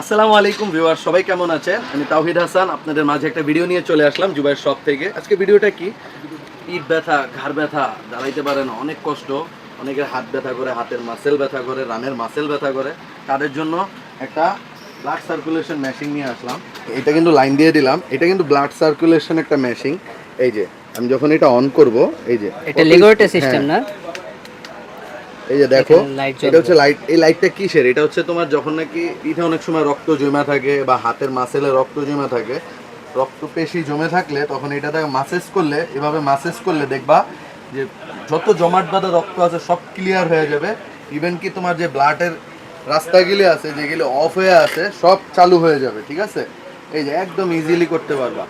আসসালামু আলাইকুম ভিউয়ার সবাই কেমন আছেন? আমি তাওহিদ হাসান আপনাদের মাঝে একটা ভিডিও নিয়ে চলে আসলাম জুবাইয়ের শপ থেকে। আজকে ভিডিওটা কি? পিঠ ব্যথা ঘাড় ব্যথা দাঁড়াইতে পারে না অনেক কষ্ট। অনেকের হাত ব্যথা করে হাতের মাসেল ব্যথা করে রানের মাসেল ব্যথা করে। তাদের জন্য একটা ব্লাড সার্কুলেশন মেশিন নিয়ে আসলাম। এটা কিন্তু লাইন দিয়ে দিলাম। এটা কিন্তু ব্লাড সার্কুলেশন একটা মেশিন এই যে আমি যখন এটা অন করব এই যে এটা লিগোরেটে সিস্টেম হ্যাঁ, না? এই যে দেখো। এটা হচ্ছে লাইট এই লাইটটা কিসের? এটা হচ্ছে তোমার যখন নাকি পিঠে অনেক সময় রক্ত জমা থাকে বা হাতের মাসেলে রক্ত জমা থাকে। রক্ত পেশি জমে থাকলে তখন এটাতে মাসেজ করলে এভাবে মাসেজ করলে দেখবা যে যত জমাট বাঁধা রক্ত আছে সব ক্লিয়ার হয়ে যাবে। ইভেন কি তোমার যে ব্লাডের রাস্তাগুলি আছে যেগুলো অফ হয়ে আছে সব চালু হয়ে যাবে ঠিক আছে? এই যে একদম ইজিলি করতে পারবা।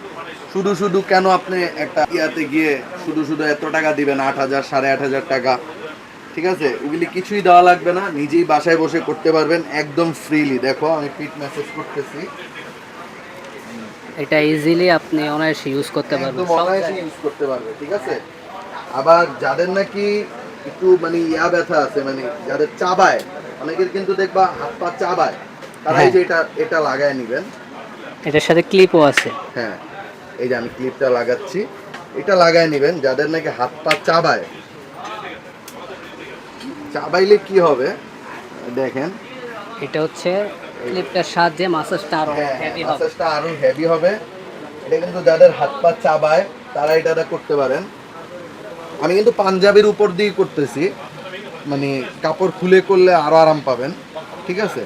শুধু শুধু কেন আপনি একটা ইয়াতে গিয়ে শুধু শুধু এত টাকা দিবেন? আট হাজার সাড়ে আট হাজার টাকা। ঠিক আছে? ওগুলি কিছুই দেওয়া লাগবে না নিজেই বাসায় বসে করতে পারবেন একদম ফ্রিলি দেখো আমি ফিট মেসেজ করতেছি। এটা ইজিলি আপনি অনায়াসে ইউজ করতে পারবেন। একদম অনায়াসে ইউজ করতে পারবে ঠিক আছে? আবার যাদের নাকি একটু মানে ইয়া ব্যথা আছে মানে যাদের চাবায় অনেকের কিন্তু দেখবা হাত পা চাবায় তারা এই যে এটা এটা লাগায় নিবেন। এটার সাথে ক্লিপও আছে। হ্যাঁ এই যে আমি ক্লিপটা লাগাচ্ছি এটা লাগায় নেবেন যাদের নাকি হাত পা চাবায় চাবাইলে কি হবে? দেখেন। এটা হচ্ছে ক্লিপটার সাহায্যে মাসাজটা আরও হ্যাঁ হেভি হবে। মাসাজটা আরও হেভি হবে। এটা কিন্তু যাদের হাত পা চাবায় তারা এটা করতে পারেন। আমি কিন্তু পাঞ্জাবির উপর দিয়ে করতেছি। মানে কাপড় খুলে করলে আরও আরাম পাবেন। ঠিক আছে?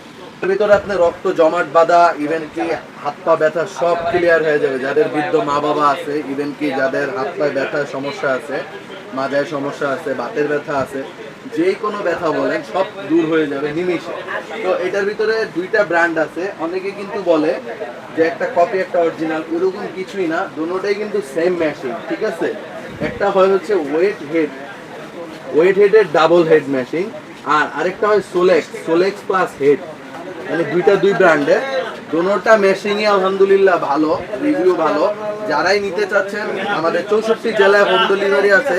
ভিতরে আপনি রক্ত জমাট বাঁধা ইভেন কি হাত পা ব্যথা সব ক্লিয়ার হয়ে যাবে। যাদের বৃদ্ধ মা বাবা আছে ইভেন কি যাদের হাত পায়ে ব্যথার সমস্যা আছে মাজায় সমস্যা আছে বাতের ব্যথা আছে যে কোনো ব্যথা বলেন, সব দূর হয়ে যাবে নিমিশে তো এটার ভিতরে দুইটা ব্র্যান্ড আছে। অনেকে কিন্তু বলে যে একটা কপি একটা অরিজিনাল এরকম কিছুই না। দুটোটাই কিন্তু সেম মেশিন ঠিক আছে? একটা হয় হচ্ছে ওয়েট হেড ওয়েট হেডের ডাবল হেড মেশিন আর আরেকটা হয় সোলেক্স সোলেক্স প্লাস হেড মানে দুইটা দুই ব্র্যান্ডের দোনোটা মেশিনই আলহামদুলিল্লাহ ভালো রিভিউ ভালো। যারাই নিতে চাচ্ছেন, আমাদের চৌষট্টি জেলায় হোম ডেলিভারি আছে।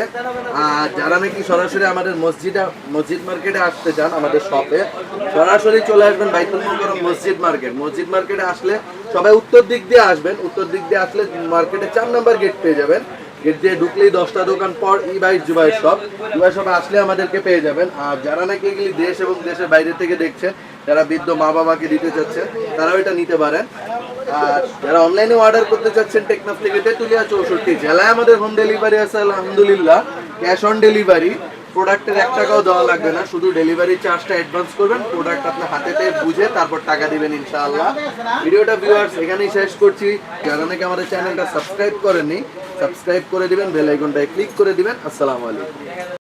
আর যারা নাকি সরাসরি আমাদের মসজিদে, মসজিদ মার্কেটে আসতে চান আমাদের শপে, সরাসরি চলে আসবেন বাইতুল মোকাররম মসজিদ মার্কেট। মসজিদ মার্কেটে আসলে সবাই উত্তর দিক দিয়ে আসবেন। উত্তর দিক দিয়ে আসলে মার্কেটে চার নাম্বার গেট পেয়ে যাবেন। গেট দিয়ে ঢুকলেই দশটা দোকান পর ই বাইশ জুবাই শপ। জুবাই শপে আসলে আমাদেরকে পেয়ে যাবেন। আর যারা নাকি এগুলি দেশ এবং দেশের বাইরে থেকে দেখছেন, যারা বৃদ্ধ মা বাবাকে দিতে চাচ্ছেন, তারাও এটা নিতে পারেন। আর যারা অনলাইনে অর্ডার করতে চাচ্ছেন টেকনাফ থেকে, তেতুলিয়া চৌষট্টি জেলায় আমাদের হোম ডেলিভারি আছে, আলহামদুলিল্লাহ। ক্যাশ অন ডেলিভারি প্রোডাক্টের এক টাকাও দেওয়া লাগবে না, শুধু ডেলিভারি চার্জটা অ্যাডভান্স করবেন প্রোডাক্ট আপনার হাতে পেয়ে বুঝে তারপর টাকা দিবেন ইনশাআল্লাহ। ভিডিওটা ভিউয়ার্স এখানেই শেষ করছি। যারা নাকি আমাদের চ্যানেলটা সাবস্ক্রাইব করেননি সাবস্ক্রাইব করে দিবেন বেল আইকনটায় ক্লিক করে দিবেন। আসসালামু আলাইকুম।